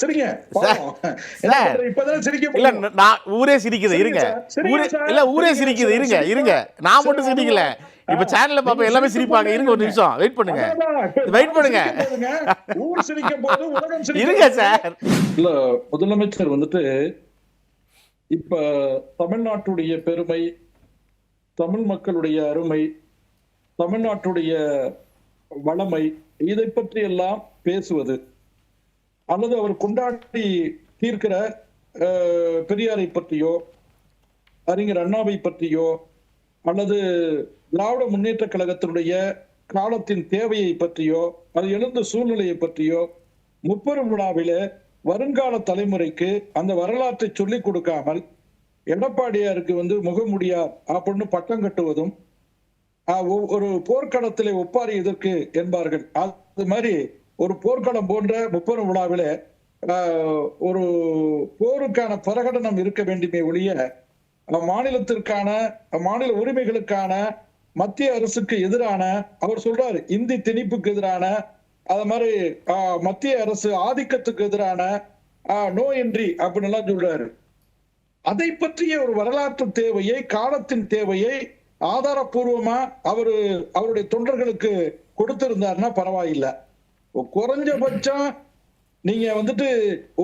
சரிங்க. இல்ல. நான் ஊரே சிரிக்குது இருங்க. ஊரே இல்ல ஊரே சிரிக்குது சார், இருங்க. இருங்க. நான் மட்டும் சிரிக்கல. இப்ப சேனல்ல பாப்ப எல்லாமே சிரிப்பாங்க. இருங்க ஒரு நிமிஷம். வெயிட் பண்ணுங்க. வெயிட் பண்ணுங்க. இருங்க சார். இல்ல முதலமைச்சர் வந்துட்டு இப்ப தமிழ்நாட்டுடைய பெருமை தமிழ் மக்களுடைய அருமை தமிழ்நாட்டுடைய வளமை இதை பற்றி எல்லாம் பேசுவது அல்லது அவர் கொண்டாடி தீர்க்கிற பெரியாரை பற்றியோ அறிஞர் அண்ணாவை பற்றியோ அல்லது திராவிட முன்னேற்ற கழகத்தினுடைய காலத்தின் தேவையை பற்றியோ அது எழுந்த சூழ்நிலையை பற்றியோ முப்பெரும் விழாவில வருங்கால தலைமுறைக்கு அந்த வரலாற்றை சொல்லிக் கொடுக்காமல் எடப்பாடியாருக்கு வந்து முகமுடியார் அப்படின்னு பட்டம் கட்டுவதும் ஒரு போர்க்களத்திலே ஒப்பாரி எதற்கு என்பார்கள். அது மாதிரி ஒரு போர்க்களம் போன்ற முப்பெரும் விழாவிலே ஒரு போருக்கான பிரகடனம் இருக்க வேண்டுமே ஒழிய அஹ், மாநிலத்திற்கான மாநில உரிமைகளுக்கான மத்திய அரசுக்கு எதிரான அவர் சொல்றாரு இந்தி திணிப்புக்கு எதிரான அது மாதிரி மத்திய அரசு ஆதிக்கத்துக்கு எதிரான நோ அப்படின்னு எல்லாம் சொல்றாரு. அதை பற்றிய ஒரு வரலாற்று தேவையை காலத்தின் தேவையை ஆதாரப்பூர்வமா அவரு அவருடைய தொண்டர்களுக்கு கொடுத்திருந்தாருன்னா பரவாயில்லை. குறைஞ்சபட்சம் நீங்க வந்துட்டு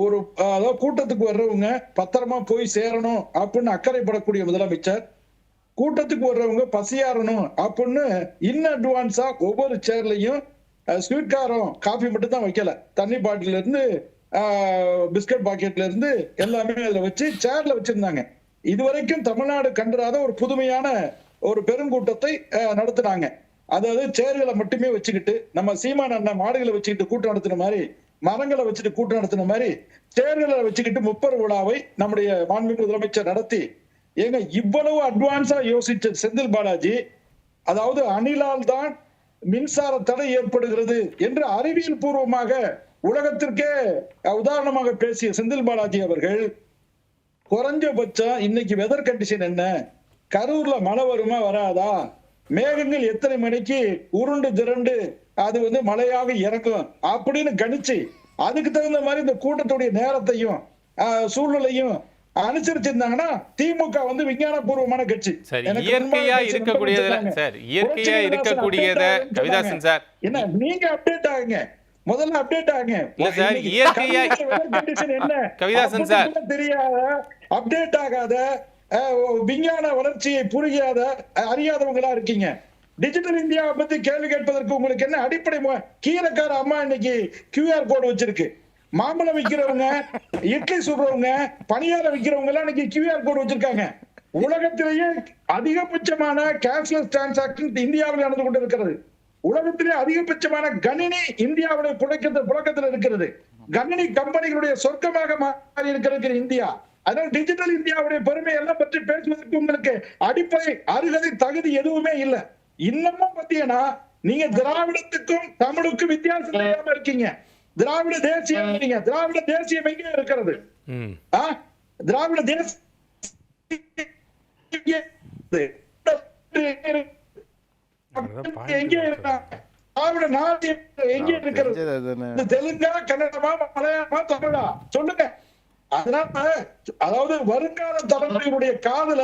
ஒரு அதாவது கூட்டத்துக்கு வர்றவங்க பத்திரமா போய் சேரணும் அப்படின்னு அக்கறைப்படக்கூடிய முதலமைச்சர் கூட்டத்துக்கு வர்றவங்க பசியாறணும் அப்படின்னு இன் அட்வான்ஸா ஒவ்வொரு சேர்லையும் ஸ்வீட் காரம் காஃபி மட்டும் தான் வைக்கல. தண்ணி பாட்டில இருந்து பிஸ்கட் பாக்கெட்ல இருந்து எல்லாமே அதுல வச்சு சேர்ல வச்சிருந்தாங்க. இதுவரைக்கும் தமிழ்நாடு கண்டறாத ஒரு புதுமையான ஒரு பெருங்கூட்டத்தை நடத்தினாங்க நடத்துனாங்க. அதாவது சேர்களை மட்டுமே வச்சுக்கிட்டு நம்ம சீமான் அண்ணன் மாடுகளை வச்சுக்கிட்டு கூட்டம் நடத்தின மாதிரி மரங்களை வச்சுட்டு கூட்டம் நடத்தின மாதிரி சேர்களை வச்சுக்கிட்டு முப்பர் விழாவை நம்முடைய மாண்புமிகு முதலமைச்சர் நடத்தி ஏங்க இவ்வளவு அட்வான்ஸா யோசிச்ச செந்தில் பாலாஜி அதாவது அணிலால் தான் மின்சார தடை ஏற்படுகிறது என்று அறிவியல் பூர்வமாக உலகத்திற்கே உதாரணமாக பேசிய செந்தில் பாலாஜி அவர்கள் குறைஞ்சபட்சம் இன்னைக்கு வெதர் கண்டிஷன் என்ன? கரூர்ல மழை வருமா வராதா? மேகங்கள் எத்தனை மணிக்கு உருண்டு திரண்டு அது வந்து மழையாக இறங்கும் அப்படின்னு கணிச்சு அதுக்கு தகுந்த மாதிரி இந்த கூட்டத்துடைய நேரத்தையும் சூழ்நிலையும் அனுசரிச்சிருந்தாங்கன்னா திமுக வந்து விஞ்ஞான பூர்வமான கட்சி இயற்கையா இருக்கக்கூடியதுல வச்சிருக்காங்க. சார் இயற்கையா இருக்கக்கூடியத கவிதாசன். சார் என்ன நீங்க அப்டேட் ஆகுங்க முதல்ல அப்டேட் ஆகுங்க இல்ல சார், இயற்கையா- கவிதாசன் சார். தெரியாத அப்டேட் ஆகாத விஞ்ஞான வளர்ச்சியை புரியாத அறியாதவங்களா இருக்கீங்க. டிஜிட்டல் இந்தியாவை பத்தி கேள்வி கேட்பதற்கு உங்களுக்கு என்ன அடிப்படை கீரைக்கார அம்மா இன்னைக்கு கியூஆர் கோடு வச்சிருக்கு. மாம்பழம் விற்கிறவங்க இட்லி சுடுறவங்க பணியாரம் விற்கிறவங்க எல்லாம் இன்னைக்கு கியூஆர் கோடு வச்சிருக்காங்க. உலகத்திலேயே அதிகபட்சமான கேஷ்லெஸ் டிரான்சாக்சன் இந்தியாவில் நடந்து கொண்டு இருக்கிறது உலகத்திலே அதிகபட்சமான கணினி இந்தியாவுடைய புழக்கத்தில் புழக்கத்தில் இருக்கிறது. கணினி கம்பெனிகளுடைய சொர்க்கமாக மாறி இருக்கிறது இந்தியா. அதனால டிஜிட்டல் இந்தியாவுடைய பெருமை எல்லாம் பற்றி பேசுவதற்கு உங்களுக்கு அடிப்படை அருகதை தகுதி எதுவுமே இல்ல. இன்னமும் பாத்தீங்கன்னா நீங்க திராவிடத்துக்கும் தமிழுக்கும் வித்தியாசம் தெரியாம இருக்கீங்க. திராவிட தேசியம் இருக்கீங்க திராவிட தேசியம் எங்கே இருக்கிறது? திராவிட தேசியம் எங்கே இருக்காங்க திராவிட நாடு எங்கே இருக்கிறது? தெலுங்கா கன்னடமா மலையாளமா தமிழா? சொல்லுங்க. அதனால அதாவது வருங்கால தலைமுறையினுடைய காதுல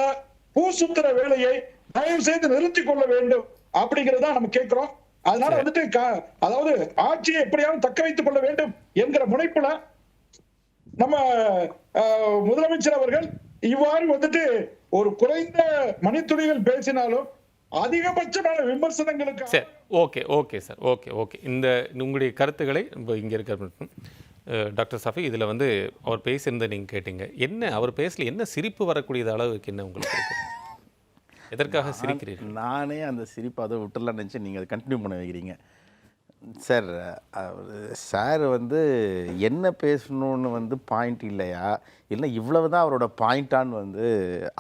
பூ சுத்துற வேலையை தயவு செய்து நிறுத்திக் கொள்ள வேண்டும் அப்படிங்கறத நம்ம கேட்கிறோம். அதனால வந்துட்டு அதாவது ஆட்சியை எப்படியாவது தக்க வைத்துக் கொள்ள வேண்டும் என்கிற முனைப்புல நம்ம முதலமைச்சர் அவர்கள் இவ்வாறு வந்துட்டு ஒரு குறைந்த மணித்துளிகள் பேசினாலும் அதிகபட்சமான விமர்சனங்களுக்கு சரி okay okay sir okay okay. இந்த உங்களுடைய கருத்துக்களை இங்கே இருக்கிற அஹ், டாக்டர் சஃபி இதில் வந்து அவர் பேசியிருந்த நீங்கள் கேட்டீங்க. என்ன அவர் பேசல என்ன சிரிப்பு வரக்கூடியது அளவுக்கு என்ன உங்களுக்கு எதற்காக சிரிக்கிறீர்கள்? நானே அந்த சிரிப்பை அதை விட்டுலாம் நினச்சி நீங்கள் அதை கண்டினியூ பண்ண வைக்கிறீங்க. சார் சார் வந்து என்ன பேசணுன்னு வந்து பாயிண்ட் இல்லையா? இல்லை இவ்வளவு தான் அவரோட பாயிண்டான்னு வந்து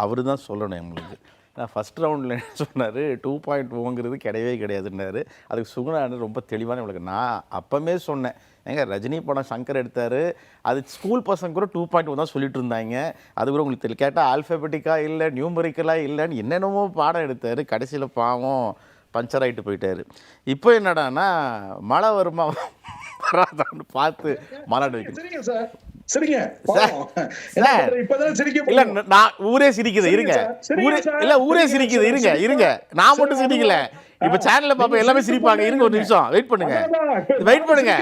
அவர் தான் சொல்லணும் எங்களுக்கு. நான் ஃபஸ்ட் ரவுண்டில் என்ன சொன்னார்? டூ பாயிண்ட் ஓங்கிறது கிடையவே கிடையாதுன்னாரு. அதுக்கு சுகுணா ரொம்ப தெளிவான உங்களுக்கு நான் அப்போமே சொன்னேன். ஏங்க ரஜினி படம் சங்கர் எடுத்தார். அது ஸ்கூல் பசங்க கூட டூ பாயிண்ட் ஒன் தான் சொல்லிட்டு இருந்தாங்க. அது கூட உங்களுக்கு தெரியல கேட்டால் ஆல்ஃபபெட்டிக்காக இல்லை நியூமரிக்கலாக இல்லைன்னு என்னென்னமோ பாடம் எடுத்தார். கடைசியில் பாவம் பஞ்சர் ஆகிட்டு போயிட்டார். இப்போ என்னடான்னா மழை வருமா வராதான்னு பார்த்து மாநாடு வைக்கணும். சரிங்க. இல்ல. நான் ஊரே சிரிக்குது இருங்க. இல்ல ஊரே சிரிக்குது சார், இருங்க இருங்க. நான் மட்டும் சரி, சிரிக்கல. இப்ப சேனல்ல பாப்ப எல்லாமே சிரிப்பாங்க. இருங்க ஒரு. நிமிஷம். வெயிட் பண்ணுங்க. வெயிட் பண்ணுங்க.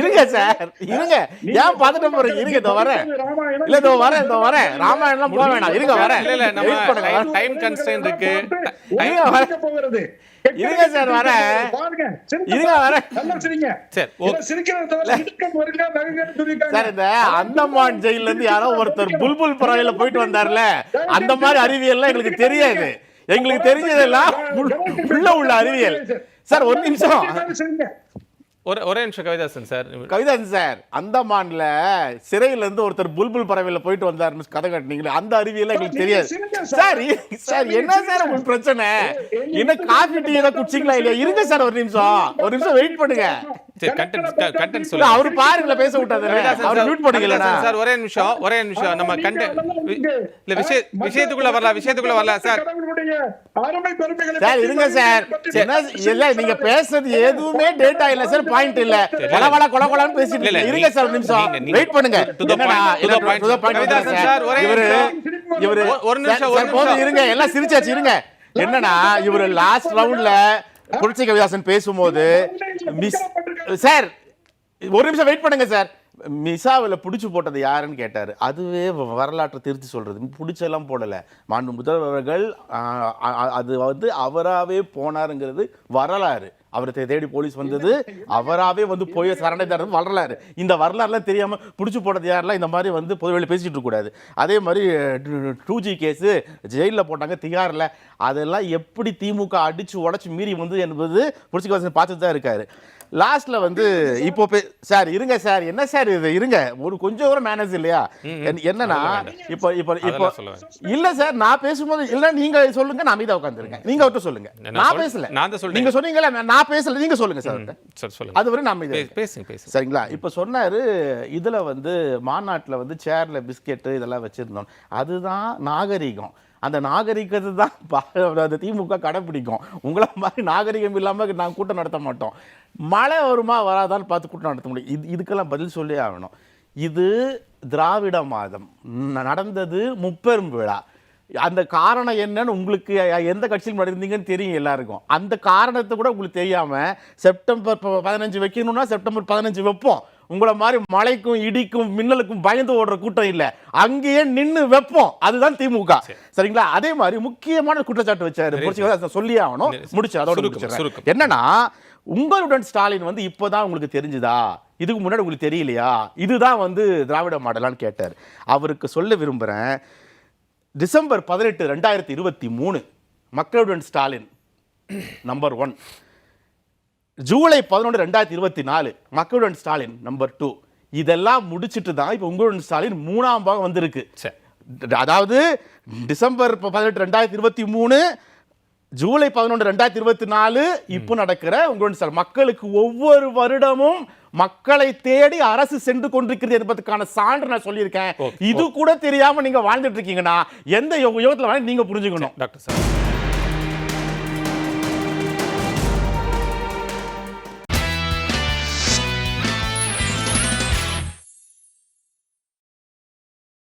இருங்க சார் இருங்க. ஏன் பார்த்துட்டு போறீங்க? இருங்க இதோ வரேன். ராமாயணம், இல்ல இதோ வரேன் இதோ வரேன். ராமாயணம்லாம் போக வேணாம். இருங்க வரேன். இல்ல, இல்ல, நம்ம time constraint இருக்கு. இருங்க, சார், இருங்க. சரி, இந்த அந்தமான் ஜெயில இருந்து யாரோ ஒருத்தர் புல்புல் பறவையில போயிட்டு வந்தார்ல அந்த மாதிரி அறிவியல்லாம் எங்களுக்கு தெரியாது எங்களுக்கு தெரிஞ்சதெல்லாம் உள்ள- உள்ள அறிவியல் சார் ஒரு நிமிஷம். ஒரு ஒரே நிமிஷம் கவிதாசன் சார். கவிதாசன் சார் அந்தமான்ல சிறையில இருந்து ஒருத்தர் புல்புல் பறவையில போயிட்டு வந்தாருன்னு கதை கட்டினீங்களே அந்த அறிவியல் எங்களுக்கு தெரியாது. சார். சார் என்ன சார். உங்களுக்கு பிரச்சனை? என்ன காஃபி டீ ஏதாவது குடிச்சிங்களா இல்லையா? இருங்க சார் ஒரு நிமிஷம். ஒரு நிமிஷம் வெயிட் பண்ணுங்க. சொல்லுங்க. அவரு பாருங்களேன் பேச விட்டாரு. சார், ஒரே நிமிஷம் ஒரே நிமிஷம். நம்ம கண்ட இல்ல விஷயத்துக்குள்ள வரலாம் விஷயத்துக்குள்ள வரலாம் சார். கடவுளுடைய அருமை பெருமைகளை சார் இருங்க சார். பற்றி என்ன இல்ல நீங்க பேசுறது எதுவுமே டேட்டா இல்ல சார். பாயிண்ட் இல்ல. வள வள கொல கொலன்னு பேசிட்டு இல்ல. இருங்க சார் ஒரு நிமிஷம். வெயிட் பண்ணுங்க. இவரு. இவரு ஒரு- நிமிஷம், ஒரு போதும் நிமிஷம். இருங்க எல்லாம் சிரிச்சாச்சு இருங்க. என்னன்னா இவரு லாஸ்ட் ரவுண்ட்ல புரட்சி கவிதாசன் பேசும்போது மிஸ் சார் ஒரு நிமிஷம் வெயிட் பண்ணுங்க சார். மிசாவில் பிடிச்சி போட்டது யாருன்னு கேட்டார். அதுவே வரலாற்றை திருத்தி சொல்றது. பிடிச்செல்லாம் போடலை. மாண்பு முதல்வர்கள் அது வந்து அவராகவே போனாருங்கிறது வரலாறு. அவரை தேடி போலீஸ் வந்தது. அவராகவே வந்து போய் சரணடைந்தார் வரலாறு. இந்த வரலாறுலாம் தெரியாம பிடிச்சி போட்டது யாரெல்லாம் இந்த மாதிரி வந்து பொதுவெளியில் பேசிட்டு இருக்கக்கூடாது. அதே மாதிரி டூ ஜி கேஸு ஜெயிலில் போட்டாங்க திகாரில். அதெல்லாம் எப்படி திமுக அடிச்சு உடச்சி மீறி வந்து என்பது புரட்சிவாசன் பார்த்துட்டு தான் இருக்காரு. லாஸ்ட்ல வந்து இப்போ சார் இருங்க சார். என்ன சார் இது? இருங்க. ஒரு கொஞ்சம் கூட மேனேஜ் இல்லையா? என்- என்னன்னா இப்போ இப்போ இப்போ. இல்ல சார் நான் பேசும்போது இல்ல நீங்க சொல்லுங்க நான் அமைதியா உட்காந்துருக்கேன் நீங்க அவர்கிட்ட சொல்லுங்க. நான் நான் சொல்- பேசல. நான். நீங்க சொன்னீங்கல்ல நான் பேசல நீங்க சொல்லுங்க சார். சார் சொல்லுங்க. அது வரை நான் அமைதியா பே- இருக்கேன். பேசுங்க பேசுங்க. சரிங்களா? இப்போ சொன்னாரு இதுல வந்து மாநாட்டுல வந்து சேர்ல பிஸ்கெட்டு இதெல்லாம் வச்சிருந்தோம். அதுதான் நாகரிகம். அந்த நாகரிகத்தை தான் அந்த திமுக கடைப்பிடிக்கும். உங்களை மாதிரி நாகரிகம் இல்லாம நாங்கள் கூட்டம் நடத்த மாட்டோம். மழை வருமா வராதான்னு பார்த்து கூட்டம் நடத்த முடியும். இது இதுக்கெல்லாம் பதில் சொல்லி ஆகணும். இது திராவிட மாதம். நடந்தது முப்பெரும் விழா. அந்த காரணம் என்னன்னு உங்களுக்கு எந்த கட்சியில் முன்னாடி இருந்தீங்கன்னு தெரியும் எல்லாருக்கும். அந்த காரணத்தை கூட உங்களுக்கு தெரியாம செப்டம்பர் பதினஞ்சு வைக்கணும்னா செப்டம்பர் பதினஞ்சு வைப்போம். உங்களை மாதிரி மழைக்கும் இடிக்கும் மின்னலுக்கும் பயந்து ஓடுற கூட்டம் இல்ல. அங்கேயே நின்னு வைப்போம். அதுதான் திமுக. சரிங்களா? அதே மாதிரி முக்கியமான குற்றச்சாட்டு வச்சாரு சொல்லியே ஆகணும். முடிச்சு அதோட. என்னன்னா உங்களுடன் ஸ்டாலின் வந்து இப்போதான் உங்களுக்கு தெரிஞ்சுதா? இதுக்கு முன்னாடி உங்களுக்கு தெரியலையா? இதுதான் வந்து திராவிட மாடலான்னு கேட்டார். அவருக்கு சொல்ல விரும்புகிறேன் டிசம்பர் பதினெட்டு ரெண்டாயிரத்தி இருபத்தி மூணு மக்களுடன் ஸ்டாலின் நம்பர் ஒன் ஜூலை பதினொன்று ரெண்டாயிரத்தி இருபத்தி நாலு மக்களுடன் ஸ்டாலின் நம்பர் டூ இதெல்லாம் முடிச்சிட்டு தான் இப்போ உங்களுடன் ஸ்டாலின் மூணாம் பாகம் வந்திருக்கு. அதாவது டிசம்பர் பதினெட்டு ரெண்டாயிரத்தி இருபத்தி மூணு ஜூலை பதினொன்று ரெண்டாயிரத்தி இருபத்தி நாலு இப்போ நடக்கிற உங்களுடன் ஸ்டாலின் மக்களுக்கு ஒவ்வொரு வருடமும் மக்களை தேடி அரசு சென்று கொண்டிருக்கிறது என்பதற்கான சான்று நான் சொல்லியிருக்கேன். இது கூட தெரியாம நீங்க வாழ்ந்துட்டு இருக்கீங்கன்னா எந்த யுக- யுகத்துல நீங்க புரிஞ்சுக்கணும். Doctor sir.